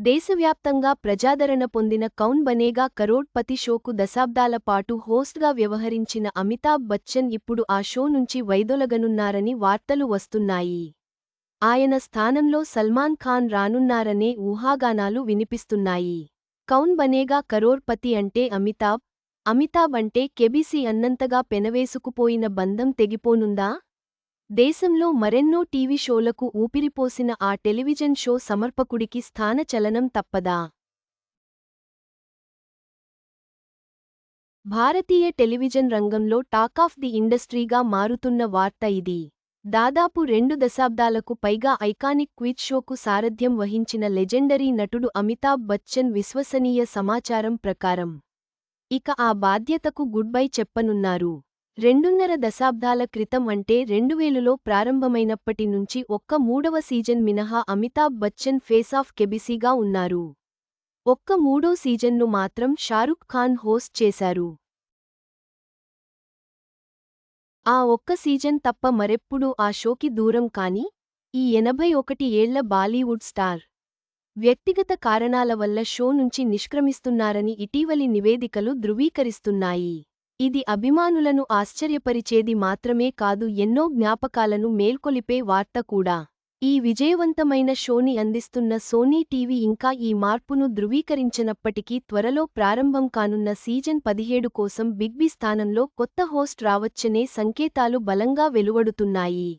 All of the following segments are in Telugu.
దేశవ్యాప్తంగా ప్రజాదరణ పొందిన కౌన్ బనేగా కరోడ్పతి షోకు దశాబ్దాల పాటు హోస్ట్గా వ్యవహరించిన అమితాబ్ బచ్చన్ ఇప్పుడు ఆ షో నుంచి వైదొలగనున్నారని వార్తలు వస్తున్నాయి. ఆయన స్థానంలో సల్మాన్ ఖాన్ రానున్నారనే ఊహాగానాలు వినిపిస్తున్నాయి. కౌన్ బనేగా కరోర్పతి అంటే అమితాబ్ అమితాబ్ అంటే కెబిసి అన్నంతగా పెనవేసుకుపోయిన బంధం తెగిపోనుందా? దేశంలో మరెన్నో టీవీ షోలకు ఊపిరిపోసిన ఆ టెలివిజన్ షో సమర్పకుడికి స్థానచలనం తప్పదా? భారతీయ టెలివిజన్ రంగంలో టాకాఫ్ ది ఇండస్ట్రీగా మారుతున్న వార్త ఇది. దాదాపు రెండు దశాబ్దాలకు పైగా ఐకానిక్ క్విజ్ షోకు సారథ్యం వహించిన లెజెండరీ నటుడు అమితాబ్ బచ్చన్ విశ్వసనీయ సమాచారం ప్రకారం. ఇక ఆ బాధ్యతకు గుడ్ బై చెప్పనున్నారు. రెండున్నర దశాబ్దాల క్రితం అంటే రెండువేలులో ప్రారంభమైనప్పటి నుంచి ఒక్క మూడవ సీజన్ మినహా అమితాబ్ బచ్చన్ ఫేస్ ఆఫ్ కెబిసీగా ఉన్నారు. ఒక్క మూడో సీజన్ను మాత్రం షారుఖ్ ఖాన్ హోస్ట్ చేశారు. ఆ ఒక్క సీజన్ తప్ప మరెప్పుడూ ఆ షోకి దూరం కాని ఈ ఎనభై ఒకటి ఏళ్ళ బాలీవుడ్ స్టార్. వ్యక్తిగత కారణాల వల్ల షో నుంచి నిష్క్రమిస్తున్నారని ఇటీవలి నివేదికలు ధృవీకరిస్తున్నాయి. ఇది అభిమానులను ఆశ్చర్యపరిచేది మాత్రమే కాదు ఎన్నో జ్ఞాపకాలను మేల్కొలిపే వార్త కూడా. ఈ విజయవంతమైన షోని అందిస్తున్న సోనీ టీవీ ఇంకా ఈ మార్పును ధృవీకరించినప్పటికీ త్వరలో ప్రారంభం కానున్న సీజన్ పదిహేడు కోసం బిగ్బి స్థానంలో కొత్త హోస్ట్ రావచ్చనే సంకేతాలు బలంగా వెలువడుతున్నాయి.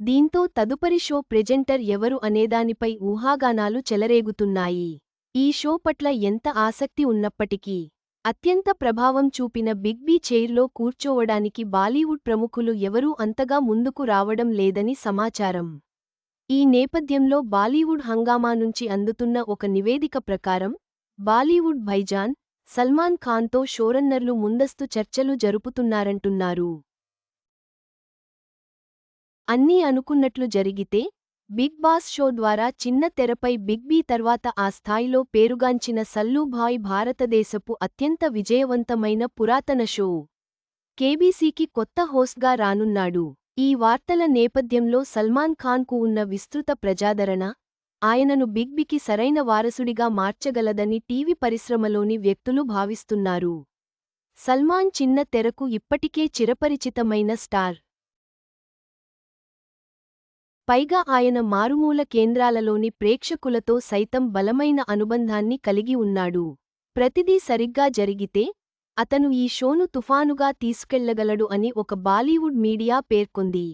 దీంతో తదుపరి షో ప్రెజెంటర్ ఎవరు అనేదానిపై ఊహాగానాలు చెలరేగుతున్నాయి. ఈ షో పట్ల ఎంత ఆసక్తి ఉన్నప్పటికీ అత్యంత ప్రభావం చూపిన బిగ్ బీ చైర్లో కూర్చోవడానికి బాలీవుడ్ ప్రముఖులు ఎవరూ అంతగా ముందుకు రావడం లేదని సమాచారం. ఈ నేపథ్యంలో బాలీవుడ్ హంగామా నుంచి అందుతున్న ఒక నివేదిక ప్రకారం బాలీవుడ్ భైజాన్ సల్మాన్ ఖాన్తో షోరన్నర్లు ముందస్తు చర్చలు జరుపుతున్నారంటున్నారు. అన్నీ అనుకున్నట్లు జరిగితే బిగ్ బాస్ షో ద్వారా చిన్న తెరపై బిగ్ బీ తర్వాత ఆ స్థాయిలో పేరుగాంచిన సల్లూభాయ్ భారతదేశపు అత్యంత విజయవంతమైన పురాతన షో. కేబీసీకి కొత్త హోస్ట్గా రానున్నాడు. ఈ వార్తల నేపథ్యంలో సల్మాన్ ఖాన్కు ఉన్న విస్తృత ప్రజాదరణ ఆయనను బిగ్ బికి సరైన వారసుడిగా మార్చగలదని టీవీ పరిశ్రమలోని వ్యక్తులు భావిస్తున్నారు. సల్మాన్ చిన్న తెరకు ఇప్పటికే చిరపరిచితమైన స్టార్. పైగా ఆయన మారుమూల కేంద్రాలలోని ప్రేక్షకులతో సైతం బలమైన అనుబంధాన్ని కలిగి ఉన్నాడు. ప్రతిదీ సరిగ్గా జరిగితే అతను ఈ షోను తుఫానుగా తీసుకెళ్ళగలడు అని ఒక బాలీవుడ్ మీడియా పేర్కొంది.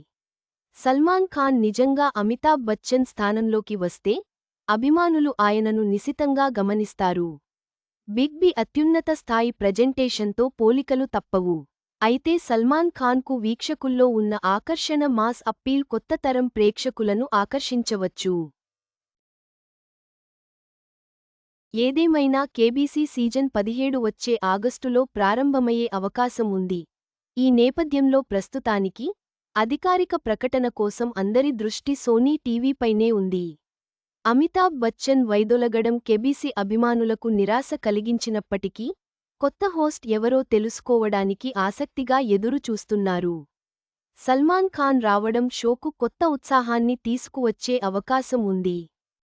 సల్మాన్ ఖాన్ నిజంగా అమితాబ్ బచ్చన్ స్థానంలోకి వస్తే అభిమానులు ఆయనను నిశితంగా గమనిస్తారు. బిగ్ బి అత్యున్నత స్థాయి ప్రజెంటేషన్తో పోలికలు తప్పవు. అయితే సల్మాన్ ఖాన్కు వీక్షకుల్లో ఉన్న ఆకర్షణ మాస్ అప్పీల్ కొత్త తరం ప్రేక్షకులను ఆకర్షించవచ్చు. ఏదేమైనా కేబీసీ సీజన్ పదిహేడు వచ్చే ఆగస్టులో ప్రారంభమయ్యే అవకాశం ఉంది. ఈ నేపథ్యంలో ప్రస్తుతానికి అధికారిక ప్రకటన కోసం అందరి దృష్టి సోనీ టీవీపైనే ఉంది. అమితాబ్ బచ్చన్ వైదొలగడం కెబీసీ అభిమానులకు నిరాశ కలిగించినప్పటికీ కొత్త హోస్ట్ ఎవరో తెలుసుకోవడానికి ఆసక్తిగా ఎదురు చూస్తున్నారు. సల్మాన్ ఖాన్ రావడం షోకు కొత్త ఉత్సాహాన్ని తీసుకువచ్చే అవకాశం ఉంది.